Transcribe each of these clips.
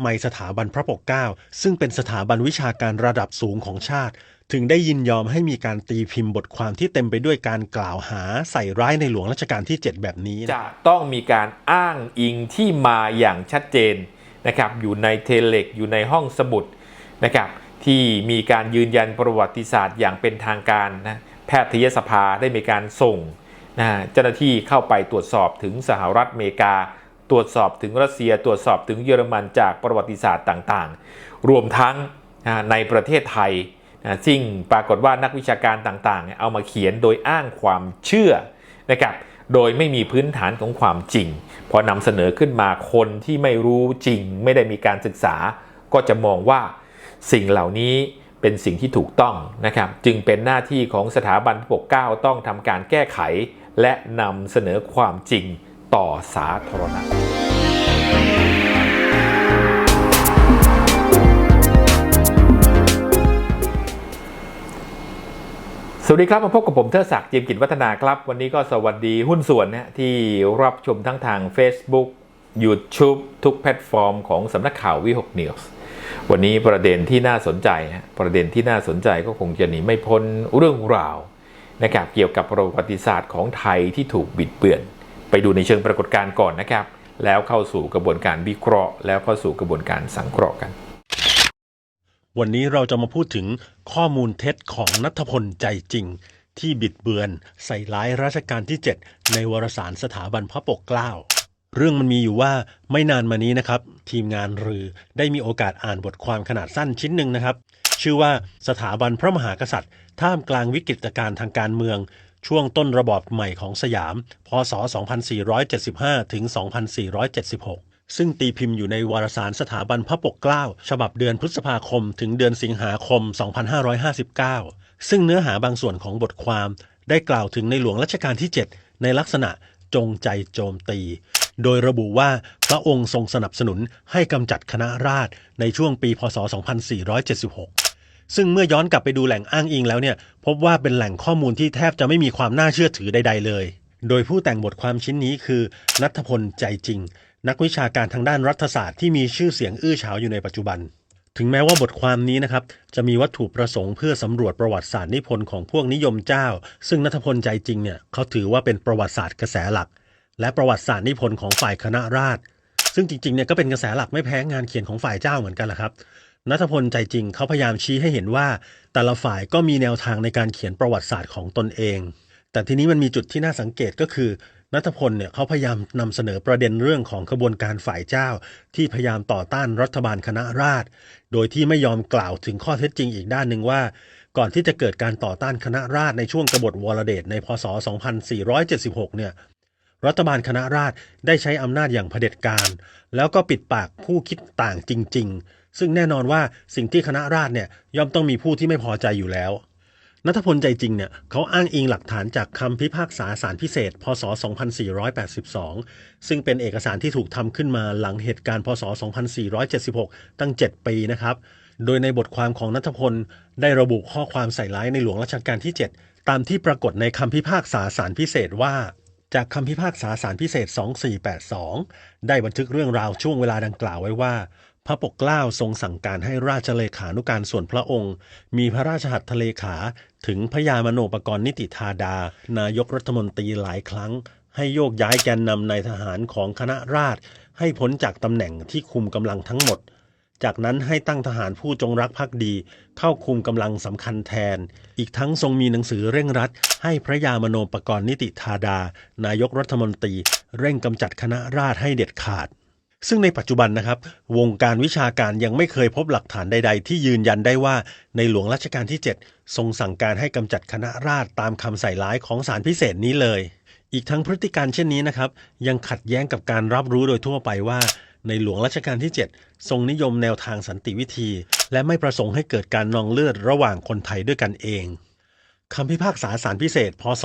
ไมสถาบันพระปกเกล้าซึ่งเป็นสถาบันวิชาการระดับสูงของชาติ ถึงได้ยินยอมให้มีการตีพิมพ์บทความที่เต็มไปด้วยการกล่าวหาใส่ร้ายในหลวงรัชกาลที่ 7 แบบนี้จะต้องมีการอ้างอิงที่มาอย่างชัดเจนนะครับอยู่ในเทเลกอยู่ในห้องสมุดนะครับที่มีการยืนยันประวัติศาสตร์อย่างเป็นทางการนะแพทยสภาได้มีการส่งนะเจ้าหน้าที่เข้าไปตรวจสอบถึงสหรัฐอเมริกา ตรวจสอบถึงรัสเซีย ตรวจสอบถึงเยอรมันจากประวัติศาสตร์ต่างๆ รวมทั้งในประเทศไทยซึ่งปรากฏว่านักวิชาการต่างๆ เอามาเขียนโดยอ้างความเชื่อนะครับโดยไม่มีพื้นฐานของความจริง พอนำเสนอขึ้นมาคนที่ไม่รู้จริง ไม่ได้มีการศึกษา ก็จะมองว่าสิ่งเหล่านี้เป็นสิ่งที่ถูกต้องนะครับ จึงเป็นหน้าที่ของสถาบันปกเก้าต้องทำการแก้ไข และนำเสนอความจริง ต่อสาธารณะสวัสดีครับมาพบกับผมเทอศักดิ์จิมกิจวัฒนาครับ วันนี้ก็สวัสดีหุ้นส่วนนะที่รับชมทั้งทาง Facebook YouTube ทุกแพลตฟอร์มของสำนักข่าววิหกนิวส์วันนี้ประเด็นที่น่าสนใจฮะประเด็นที่น่าสนใจก็คงจะหนีไม่พ้นเรื่องราวนะครับเกี่ยวกับประวัติศาสตร์ของไทยที่ถูกบิดเบือน ไปดูในเชิงปรากฏการณ์ก่อนนะครับ แล้วเข้าสู่กระบวนการวิเคราะห์ แล้วเข้าสู่กระบวนการสังเคราะห์กัน วันนี้เราจะมาพูดถึงข้อมูลเท็จของนัทพลใจจริง ที่บิดเบือน ใส่ร้ายรัชกาลที่ 7 ในวารสารสถาบันพระปกเกล้าเรื่องมันมีอยู่ว่าไม่นานมานี้นะครับ ทีมงานรือได้มีโอกาสอ่านบทความขนาดสั้นชิ้นหนึ่งนะครับ ชื่อว่าสถาบันพระมหากษัตริย์ ท่ามกลางวิกฤตการณ์ทางการเมือง ช่วงต้นระบอบใหม่ของสยาม พศ 2475 ถึง 2476 ซึ่งตีพิมพ์อยู่ในวารสารสถาบันพระปกเกล้า ฉบับเดือนพฤษภาคม ถึงเดือนสิงหาคม 2559 ซึ่งเนื้อหาบางส่วนของบทความ ได้กล่าวถึงในหลวงรัชกาลที่ 7 ในลักษณะจงใจโจมตี โดยระบุว่าพระองค์ทรงสนับสนุนให้กำจัดคณะราษฎรในช่วงปี พศ 2476 ซึ่งเมื่อย้อนกลับไปดูแหล่งอ้างอิงแล้วเนี่ยพบว่าเป็นแหล่งข้อมูลที่แทบจะไม่มีความน่าเชื่อถือใด ๆ เลย โดยผู้แต่งบทความชิ้นนี้คือนัทพลใจจริง นักวิชาการทางด้านรัฐศาสตร์ที่มีชื่อเสียงอื้อฉาวอยู่ในปัจจุบัน ถึงแม้ว่าบทความนี้นะครับจะมีวัตถุประสงค์เพื่อสำรวจประวัติศาสตร์นิพนธ์ของพวกนิยมเจ้า ซึ่งนัทพลใจจริงเนี่ยเขาถือว่าเป็นประวัติศาสตร์กระแสหลัก และประวัติศาสตร์นิพนธ์ของฝ่ายคณะราษฎรซึ่งจริงๆเนี่ยก็เป็นกระแสหลักไม่แพ้งานเขียนของฝ่ายเจ้าเหมือนกันแหละครับ นัทพลใจจริงเขาพยายามชี้ให้เห็นว่า แต่ละฝ่ายก็มีแนวทางในการเขียนประวัติศาสตร์ของตนเอง แต่ทีนี้มันมีจุดที่น่าสังเกตก็คือนัทพลเนี่ยเขาพยายามนำเสนอประเด็นเรื่องของขบวนการฝ่ายเจ้า ที่พยายามต่อต้านรัฐบาลคณะราษฎรโดยที่ไม่ยอมกล่าวถึงข้อเท็จจริงอีกด้านหนึ่งว่า ก่อนที่จะเกิดการต่อต้านคณะราษฎรในช่วงกบฏวรเดชในพศ 2476 เนี่ย รัฐบาลคณะราษฎรได้ใช้อำนาจอย่างเผด็จการ แล้วก็ปิดปากผู้คิดต่างจริง ๆ ซึ่งแน่นอนว่าสิ่งที่คณะราษฎรเนี่ยย่อมต้องมีผู้ที่ไม่พอใจอยู่แล้วนัทพลใจจริงเนี่ยเขาอ้างอิงหลักฐานจากคำพิพากษาศาลพิเศษ พศ 2482 ซึ่งเป็นเอกสารที่ถูกทำขึ้นมาหลังเหตุการณ์ พศ 2476 ตั้ง 7 ปีนะครับ โดยในบทความของนัทพลได้ระบุข้อความใส่ร้ายในหลวงรัชกาลที่ 7 ตามที่ปรากฏในคำพิพากษาศาลพิเศษว่า จากคำพิพากษาศาลพิเศษ 2482 ได้บันทึกเรื่องราวช่วงเวลาดังกล่าวไว้ว่า พระปกเกล้าทรงสั่งการให้ราชเลขานุการส่วนพระองค์ มีพระราชหัตถเลขาถึงพระยามโนปกรณ์นิติธาดา นายกรัฐมนตรีหลายครั้ง ให้โยกย้ายแกนนำนายทหารของคณะราษฎรให้พ้นจากตำแหน่งที่คุมกำลังทั้งหมด จากนั้นให้ตั้งทหารผู้จงรักภักดี เข้าคุมกำลังสำคัญแทน อีกทั้งทรงมีหนังสือเร่งรัด ให้พระยามโนปกรณ์นิติธาดา นายกรัฐมนตรี เร่งกำจัดคณะราษฎรให้เด็ดขาด ซึ่งในปัจจุบันนะครับ วงการวิชาการยังไม่เคยพบหลักฐานใด ๆ ที่ยืนยันได้ว่าในหลวงรัชกาลที่ 7 ทรงสั่งการให้กำจัดคณะราษฎรตามคำใส่ร้ายของศาลพิเศษนี้เลย อีกทั้งพฤติการเช่นนี้นะครับ ยังขัดแย้งกับการรับรู้โดยทั่วไปว่า ในหลวงรัชกาลที่ 7 ทรงนิยมแนวทางสันติวิธี และไม่ประสงค์ให้เกิดการนองเลือดระหว่างคนไทยด้วยกันเองคำพิพากษาศาลพิเศษ พศ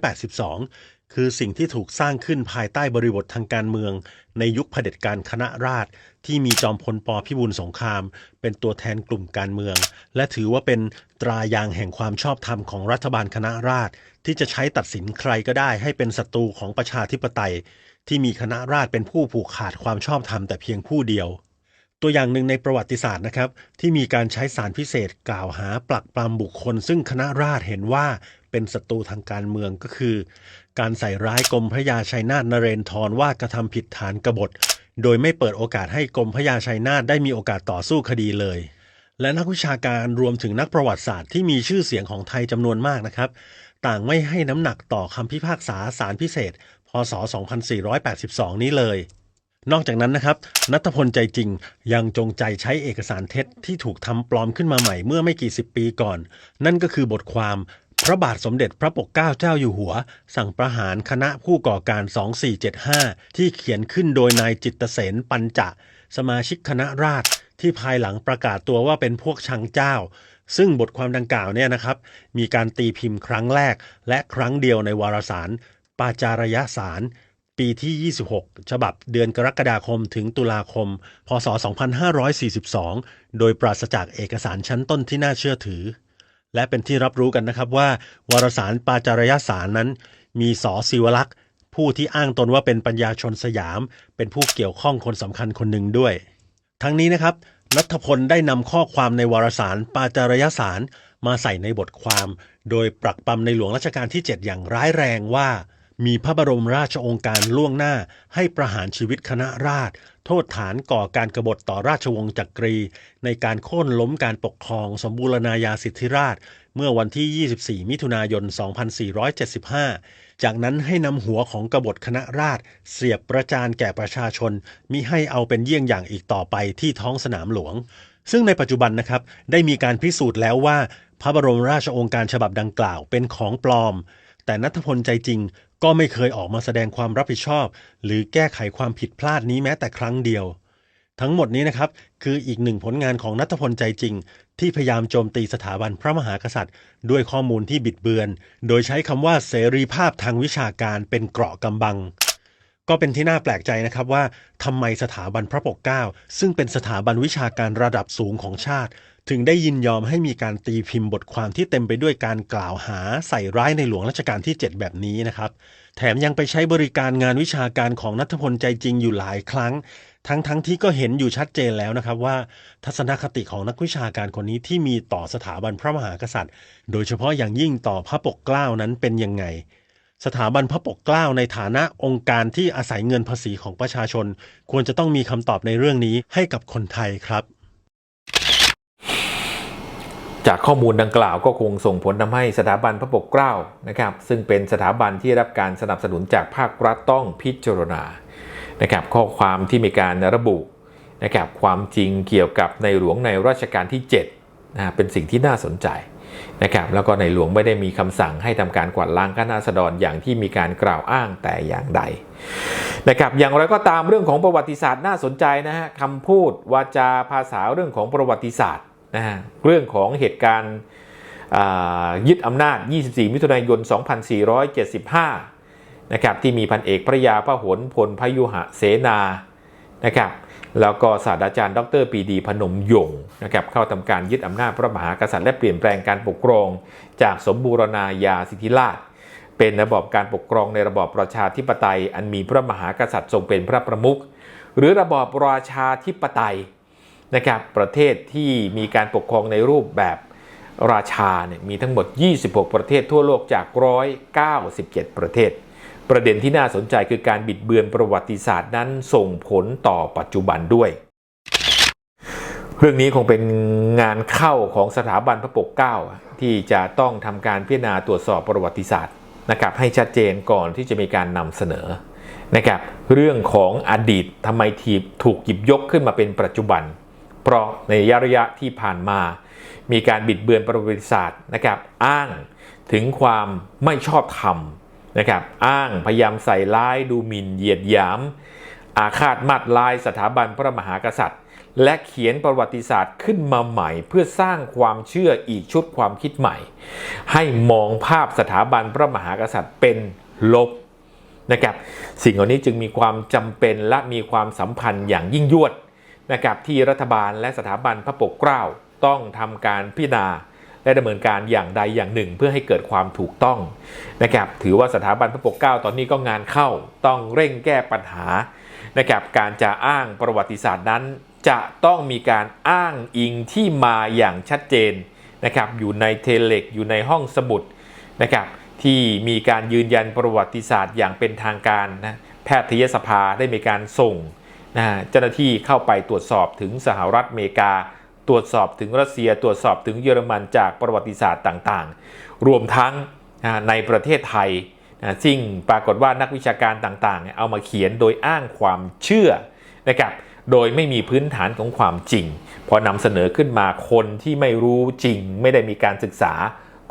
2482 คือสิ่งที่ถูกสร้างขึ้นภายใต้บริบททางการเมือง ในยุคเผด็จการคณะราษฎรที่มีจอมพลปพิบูลสงคราม เป็นตัวแทนกลุ่มการเมือง และถือว่าเป็นตรายางแห่งความชอบธรรมของรัฐบาลคณะราษฎรที่จะใช้ตัดสินใครก็ได้ให้เป็นศัตรูของประชาธิปไตย ที่มีคณะราษฎรเป็นผู้ผูกขาดความชอบธรรมแต่เพียงผู้เดียว ตัวอย่างหนึ่งในประวัติศาสตร์นะครับ ที่มีการใช้สารพิเศษกล่าวหาปลักปลำบุคคล ซึ่งคณะราษฎรเห็นว่าเป็นศัตรูทางการเมืองก็คือ การใส่ร้ายกรมพระยาชัยนาทนเรนทรว่ากระทำผิดฐานกบฏ โดยไม่เปิดโอกาสให้กรมพระยาชัยนาทได้มีโอกาสต่อสู้คดีเลยและนักวิชาการรวมถึงนักประวัติศาสตร์ที่มีชื่อเสียงของไทยจำนวนมากนะครับ ต่างไม่ให้น้ำหนักต่อคำพิพากษาสารพิเศษ พศ 2482 นี้เลย นอกจากนั้นนะครับนัทพลใจจริงยังจงใจใช้เอกสารเท็จที่ถูกทำปลอมขึ้นมาใหม่เมื่อไม่กี่สิบปีก่อน นั่นก็คือบทความพระบาทสมเด็จพระปกเกล้าเจ้าอยู่หัว สั่งประหารคณะผู้ก่อการ 2475 ที่เขียนขึ้นโดยนายจิตเตเสนปัญจะ สมาชิกคณะราษฎรที่ภายหลังประกาศตัวว่าเป็นพวกชังเจ้า ซึ่งบทความดังกล่าวเนี่ยนะครับ มีการตีพิมพ์ครั้งแรกและครั้งเดียวในวารสาร ปาจารยสาร ปีที่ 26 ฉบับเดือนกรกฎาคมถึงตุลาคม พศ 2542 โดยปราศจากเอกสารชั้นต้นที่น่าเชื่อถือ และเป็นที่รับรู้กันนะครับว่า วารสารปาจารยสารนั้น มีสอศิวลักษ์ผู้ที่อ้างตนว่าเป็นปัญญาชนสยาม เป็นผู้เกี่ยวข้องคนสำคัญคนหนึ่งด้วย ทั้งนี้นะครับนัทพลได้นำข้อความในวารสารปาจารยสารมาใส่ในบทความ โดยปรักปรำในหลวงรัชกาลที่ 7 อย่างร้ายแรงว่า มีพระบรมราชองการล่วงหน้าให้ประหารชีวิตคณะราษฎรโทษฐานก่อการกบฏต่อราชวงศ์จักรี ในการโค่นล้มการปกครองสมบูรณาญาสิทธิราช เมื่อวันที่ 24 มิถุนายน 2475 จากนั้นให้นำหัวของกบฏคณะราษฎรเสียบประจานแก่ประชาชนมิให้เอาเป็นเยี่ยงอย่างอีกต่อไปที่ท้องสนามหลวง ซึ่งในปัจจุบันนะครับได้มีการพิสูจน์แล้วว่า พระบรมราชโองการฉบับดังกล่าวเป็นของปลอม แต่นัทพลใจจริง ก็ไม่เคยออกมาแสดงความรับผิดชอบ หรือแก้ไขความผิดพลาดนี้แม้แต่ครั้งเดียว ทั้งหมดนี้นะครับ คืออีกหนึ่งผลงานของนัทพลใจจริง ที่พยายามโจมตีสถาบันพระมหากษัตริย์ ด้วยข้อมูลที่บิดเบือน โดยใช้คำว่าเสรีภาพทางวิชาการเป็นเกราะกำบัง ก็เป็นที่น่าแปลกใจนะครับว่าทำไมสถาบันพระปกเกล้าซึ่งเป็นสถาบันวิชาการระดับสูงของชาติ ถึงได้ยินยอมให้มีการตีพิมพ์บทความที่เต็มไปด้วยการกล่าวหาใส่ร้ายในหลวงรัชกาลที่ 7 แบบนี้นะครับ แถมยังไปใช้บริการงานวิชาการของนัทพลใจจริงอยู่หลายครั้ง ทั้งทั้งที่ก็เห็นอยู่ชัดเจนแล้วนะครับว่า ทัศนคติของนักวิชาการคนนี้ที่มีต่อสถาบันพระมหากษัตริย์ โดยเฉพาะอย่างยิ่งต่อพระปกเกล้านั้นเป็นยังไง สถาบันพระปกเกล้าในฐานะองค์การที่อาศัยเงินภาษีของประชาชน ควรจะต้องมีคำตอบในเรื่องนี้ให้กับคนไทยครับ จากข้อมูลดังกล่าวก็คงส่งผลทำให้สถาบันพระปกเกล้านะครับ ซึ่งเป็นสถาบันที่รับการสนับสนุนจากภาครัฐต้องพิจารณานะครับข้อความที่มีการระบุนะครับความจริงเกี่ยวกับในหลวงในรัชกาลที่7นะเป็นสิ่งที่น่าสนใจ นะครับแล้วก็ในหลวงไม่ได้มีคำสั่งให้ทำการกวาดล้างคณะราษฎรอย่างที่มีการกล่าวอ้างแต่อย่างใดนะครับอย่างไรก็ตามเรื่องของประวัติศาสตร์น่าสนใจนะฮะคำพูดวาจาภาษาเรื่องของประวัติศาสตร์นะฮะเรื่องของเหตุการณ์ยึดอำนาจ 24 มิถุนายน 2475 นะครับที่มีพันเอกพระยาพหลพลพยุหะเสนา นะครับ แล้วก็ศาสตราจารย์ ดรปีดีพนมยงค์นะครับเข้าทำการยึดอำนาจพระมหากษัตริย์และเปลี่ยนแปลงการปกครอง จากสมบูรณาญาสิทธิราชเป็นระบอบการปกครองในระบอบประชาธิปไตย อันมีพระมหากษัตริย์ทรงเป็นพระประมุขหรือระบอบราชาธิปไตยนะครับประเทศที่มีการปกครองในรูปแบบราชาเนี่ยมีทั้งหมด 26 ประเทศทั่วโลกจาก 197 ประเทศ ประเด็นที่น่าสนใจคือการบิดเบือนประวัติศาสตร์นั้นส่งผลต่อปัจจุบันด้วย เรื่องนี้คงเป็นงานเข้าของสถาบันพระปกเกล้าที่จะต้องทำการพิจารณาตรวจสอบประวัติศาสตร์นะครับให้ชัดเจนก่อนที่จะมีการนำเสนอนะครับเรื่องของอดีตทำไมทีถูกหยิบยกขึ้นมาเป็นปัจจุบัน เพราะในระยะที่ผ่านมา มีการบิดเบือนประวัติศาสตร์นะครับอ้างถึงความไม่ชอบธรรม นะครับอ้างพยายามใส่ร้ายดูหมิ่นเหยียดหยาม อาฆาตมาดลายสถาบันพระมหากษัตริย์ และเขียนประวัติศาสตร์ขึ้นมาใหม่ เพื่อสร้างความเชื่ออีกชุดความคิดใหม่ ให้มองภาพสถาบันพระมหากษัตริย์เป็นลบนะครับสิ่งเหล่านี้จึงมีความจำเป็นและมีความสัมพันธ์อย่างยิ่งยวดนะครับที่รัฐบาลและสถาบันพระปกเกล้าต้องทำการพิจารณา และดำเนินการอย่างใดอย่างหนึ่ง เพื่อให้เกิดความถูกต้องนะครับถือว่าสถาบันพระปกเกล้าตอนนี้ก็งานเข้าต้องเร่งแก้ปัญหานะครับการจะอ้างประวัติศาสตร์นั้น จะต้องมีการอ้างอิงที่มาอย่างชัดเจนนะครับอยู่ในเทเลกอยู่ในห้องสมุดนะครับที่มีการยืนยันประวัติศาสตร์อย่างเป็นทางการนะแพทยสภาได้มีการส่งนะเจ้าหน้าที่เข้าไปตรวจสอบถึงสหรัฐอเมริกา ตรวจสอบถึงรัสเซียตรวจสอบถึงเยอรมันจากประวัติศาสตร์ต่างๆ รวมทั้งในประเทศไทยซึ่งปรากฏว่านักวิชาการต่างๆ เอามาเขียนโดยอ้างความเชื่อนะครับโดยไม่มีพื้นฐานของความจริง พอนำเสนอขึ้นมาคนที่ไม่รู้จริง ไม่ได้มีการศึกษา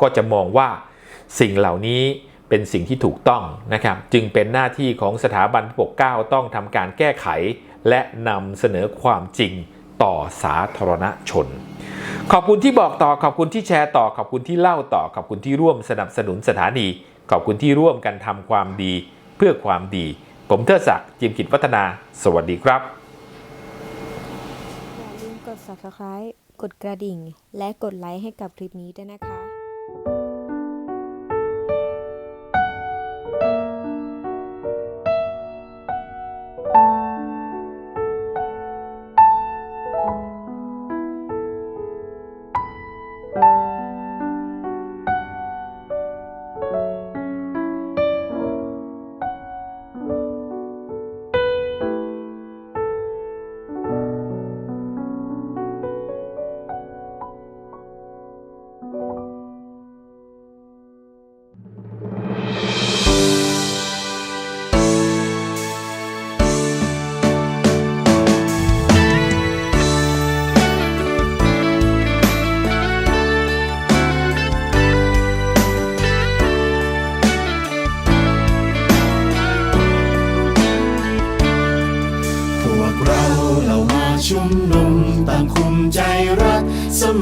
ก็จะมองว่าสิ่งเหล่านี้เป็นสิ่งที่ถูกต้องนะครับ จึงเป็นหน้าที่ของสถาบันปกเก้าต้องทำการแก้ไข และนำเสนอความจริง ต่อสาธารณชน ขอบคุณที่บอกต่อขอบคุณที่แชร์ต่อขอบคุณที่เล่าต่อขอบคุณที่ร่วมสนับสนุนสถานี ขอบคุณที่ร่วมกันทำความดีเพื่อความดี ผมเทิดศักดิ์จิมกิจวัฒนา สวัสดีครับอย่าลืมกด subscribe กดกระดิ่ง และกดไลค์ให้กับคลิปนี้ด้วยนะคะ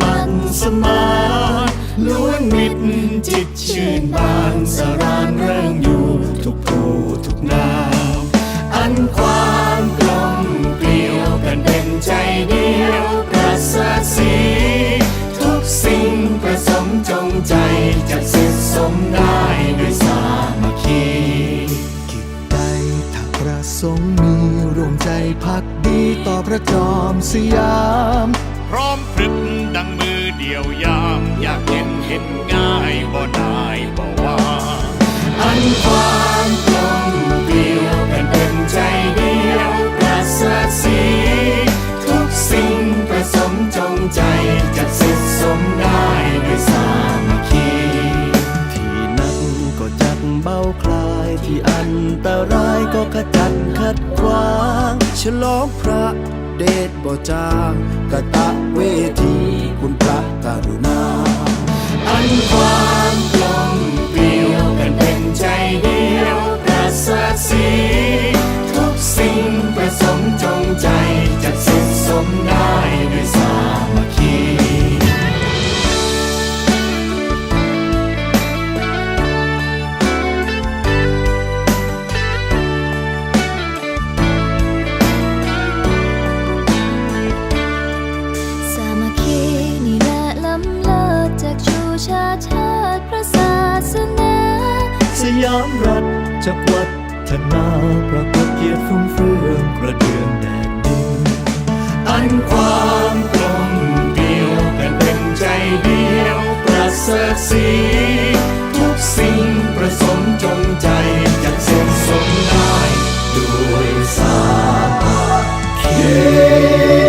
มันสมานล้วนมิตรจิตชื่นบานสรานเริงอยู่ทุกผู้ทุกนามอันความกลมเกลียวกันเป็นใจเดียวประเสริฐสีทุกสิ่งประสมจงใจจะสิทธิสมได้ด้วยสามัคคีกิจใดถ้าประสงค์มีรวมใจพักดีต่อพระจอมสยา ยวยามอยากเห็นเห็นง่ายบ่ได้บ่ว่าอันความกลมเกลียวกันเป็นใจเดียวประเสริฐสีทุกสิ่งประสมจงใจจะสิทธิสมได้ด้วยสามัคคีที่นั่นก็จักเบาคลายที่อันตรายก็ขจัดขัดขวางฉลองพระเดชบ่จางกะตะเวทีคุณพระ อัน จักวัฒนาประกอบเกียรติฟุ้งเฟืองกระเดื่องแดนดินอันความกลมเกลียวกันเป็นใจเดียวประเสริฐสีทุกสิ่งประสมจงใจจะสิ้นสมได้ด้วยสามัคคี